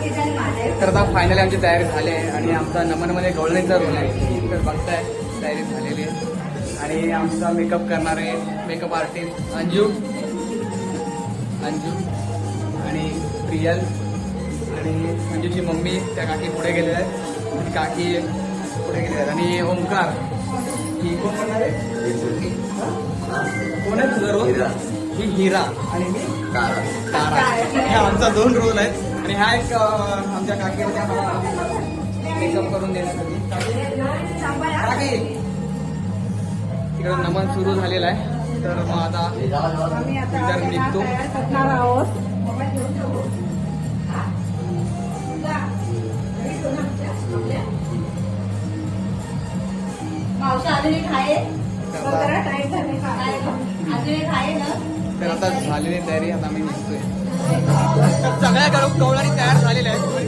तर आता फायनली आमची तयारी झाली आहे आणि आमचा नमनमध्ये गवळणीचा रोल आहे. तर बघताय तयारी झालेली आहे. आणि आमचा मेकअप करणारे मेकअप आर्टिस्ट अंजू. अंजू. आणि प्रियल. आणि अंजूची मम्मी त्या काकी पुढे गेलेल्या आहेत. आणि काकी पुढे गेलेल्या आहेत. आणि ओंकार. ही कोण म्हणणार आहे? कोण आहे तुझा रोल? ही हिरा. आणि मी? तारा हे आमचा दोन रोल आहेत. आणि हा एक आमच्या काकी होत्या मला मेकअप करून देण्यासाठी. काकी तिकडे नमन सुरू झालेलं आहे. तर मग आता विचार निघतो. तयार अजून एक आहे तर आता झालेली तयारी आता आम्ही निघतोय. सगळ्या गरम कवळानी तयार झालेल्या आहेत.